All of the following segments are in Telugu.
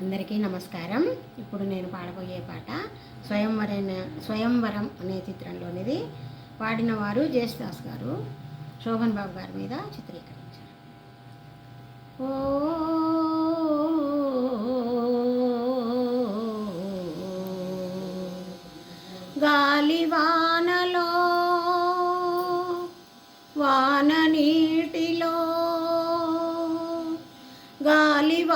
అందరికీ నమస్కారం. ఇప్పుడు నేను పాడబోయే పాట స్వయంవరం స్వయంవరం అనే చిత్రంలోనిది. పాడిన వారు జేసుదాస్ గారు. శోభన్ బాబు గారి మీద చిత్రీకరించారు. ఓ గాలివానలో వాన నీటిలో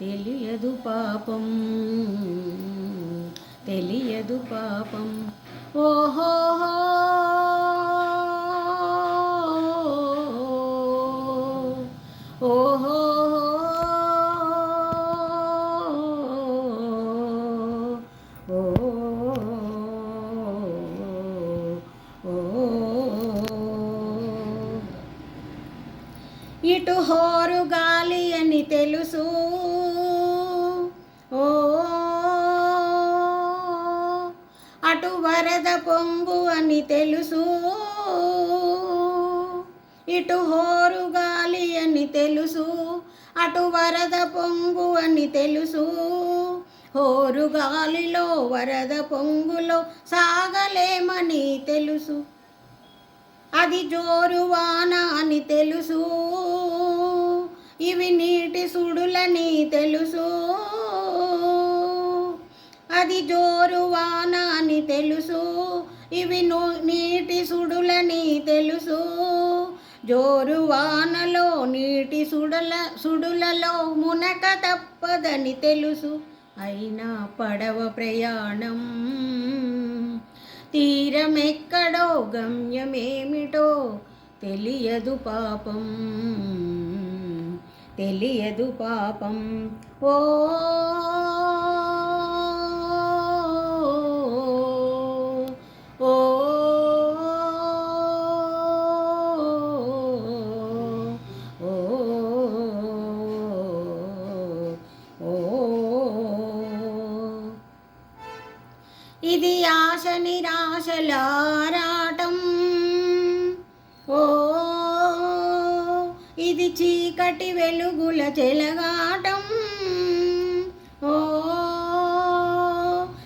తెలియదు పాపం. తెలియదు పాపం. ఓహోహో. ఇటు హోరు గాలి అని తెలుసు. ఓ అటు వరద పొంగు అని తెలుసు. ఇటు హోరు గాలి అని తెలుసు. అటు వరద పొంగు అని తెలుసు. హోరు గాలిలో వరద పొంగులో సాగలేమని తెలుసు. అది జోరువాన అని తెలుసు? ఇవి నీటి సుడులని తెలుసు? అది జోరువాన అని తెలుసు? ఇవి నీటి సుడులని తెలుసు? జోరు వానలో నీటి సుడల సుడులలో మునక తప్పదని తెలుసు. అయినా పడవ ప్రయాణం తీరమెక్కడో గమ్యమేమిటో తెలియదు పాపం. తెలియదు పాపం. ఓ ఓ ఇది ఆశ నిరాశలారాటం. ఓ ఇది చీకటి వెలుగుల చెలగాటం. ఓ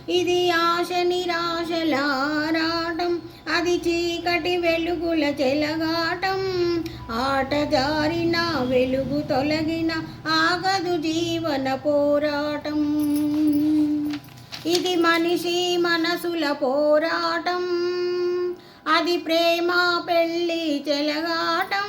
ఇది ఆశ నిరాశలారాటం. అది చీకటి వెలుగుల చెలగాటం. ఆట జారిన వెలుగు తొలగిన ఆగదు జీవన పోరాటం. ఇది మనిషి మనసుల పోరాటం. అది ప్రేమ పెళ్ళి చెలగాటం.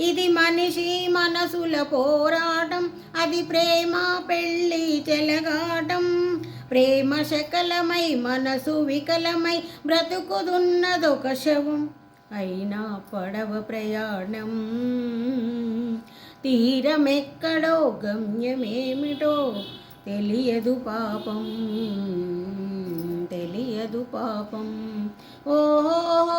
ఇది మనిషి మనసుల పోరాటం. అది ప్రేమ పెళ్ళి చెలగాటం. ప్రేమ శకలమై మనసు వికలమై బ్రతుకుదున్నదొక శవం. అయినా పడవ ప్రయాణం. తీరమెక్కడో గమ్యమేమిటో తెలియదు పాపం తెలియదు పాపం. ఓహో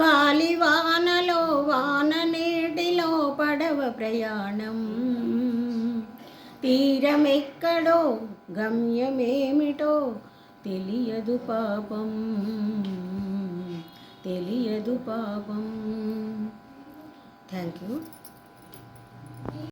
గాలి వానలో వాన నీటిలో పడవ ప్రయాణం. తీరమెక్కడో గమ్యమేమిటో తెలియదు పాపం. తెలియదు పాపం. Thank you